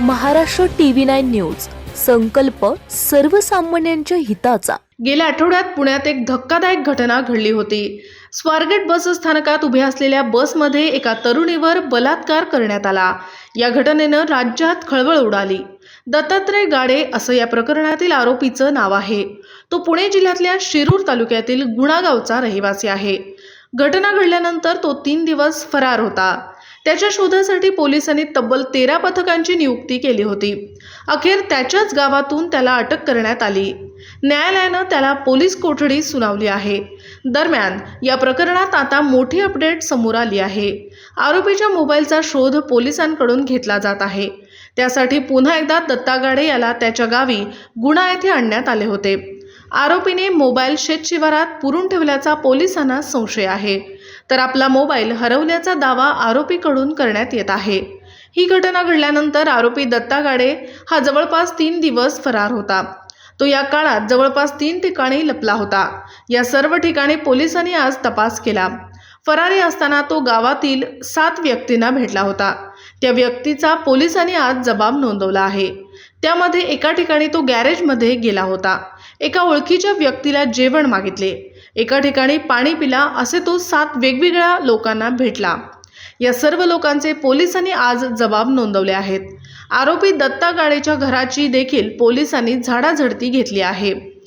Maharashtra TV nine news. संकल्प सर्वसामान्यांच्या हिताचा. गेल्या आठवड्यात पुण्यात एक धक्कादायक घटना घडली होती. स्वारगेट बस स्थानकात उभ्या असलेल्या बसमध्ये एका तरुणीवर बलात्कार करण्यात आला. या घटनेनं राज्यात खळबळ उडाली. दत्तात्रय गाडे असं या प्रकरणातील आरोपीचं नाव आहे. तो पुणे जिल्ह्यातल्या शिरूर तालुक्यातील गुणागावचा रहिवासी आहे. घटना घडल्यानंतर तो तीन दिवस फरार होता. त्याच्या शोधासाठी पोलिसांनी तब्बल तेरा पथकांची नियुक्ती केली होती. अखेर त्याच्याच गावातून त्याला अटक करण्यात आली. न्यायालयानं त्याला पोलीस कोठडी सुनावली आहे. दरम्यान या प्रकरणात आता मोठी अपडेट समोर आली आहे. आरोपीच्या मोबाईलचा शोध पोलिसांकडून घेतला जात आहे. त्यासाठी पुन्हा एकदा दत्तागाडे याला त्याच्या गावी गुणा येथे आणण्यात आले होते. आरोपीने मोबाईल शेतशिवारात पुरून ठेवल्याचा पोलिसांना संशय आहे. तर आपला मोबाईल हरवल्याचा दावा आरोपीकडून करण्यात येत आहे. ही घटना घडल्यानंतर आरोपी दत्ता गाडे हा जवळपास तीन दिवस फरार होता. तो या काळात जवळपास तीन ठिकाणी लपला होता. या सर्व ठिकाणी पोलिसांनी आज तपास केला. फरारी असताना तो गावातील सात व्यक्तींना भेटला होता. त्या व्यक्तीचा पोलिसांनी आज जबाब नोंदवला आहे. त्यामध्ये एका ठिकाणी तो गॅरेजमध्ये गेला होता. एका ओळखीच्या व्यक्तीला जेवण मागितले. एका ठिकाणी पाणी पिला असे तो सात वेगवेगळ्या लोकांना भेटला. या सर्व लोकांचे पोलिसांनी आज जबाब नोंदवले आहेत. आरोपी दत्ता गाडेच्या घराची देखील पोलिसांनी झाडाझडती घेतली आहे.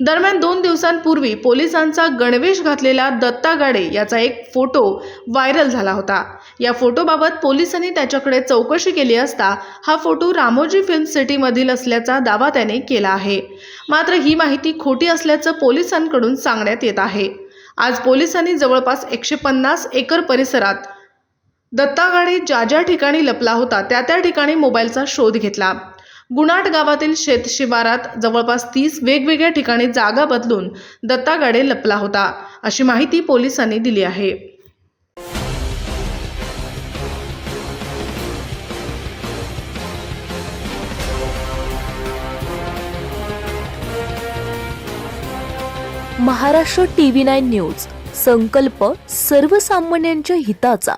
दरम्यान दोन दिवसांपूर्वी पोलिसांचा गणवेश घातलेला दत्ता गाडे याचा एक फोटो व्हायरल झाला होता. या फोटोबाबत पोलिसांनी त्याच्याकडे चौकशी केली असता हा फोटो रामोजी फिल्म सिटीमधील असल्याचा दावा त्याने केला आहे. मात्र ही माहिती खोटी असल्याचं पोलिसांकडून सांगण्यात येत आहे. आज पोलिसांनी जवळपास एकशे पन्नास एकर परिसरात दत्ता गाडे ज्या ज्या ठिकाणी लपला होता त्या त्या ठिकाणी मोबाईलचा शोध घेतला. गुणाट गावातील शेत शिवारात जवळपास तीस वेगवेगळ्या ठिकाणी जागा बदलून दत्ता गाडे लपला होता अशी माहिती पोलिसांनी दिली आहे. महाराष्ट्र टीव्ही नाईन न्यूज संकल्प सर्वसामान्यांच्या हिताचा.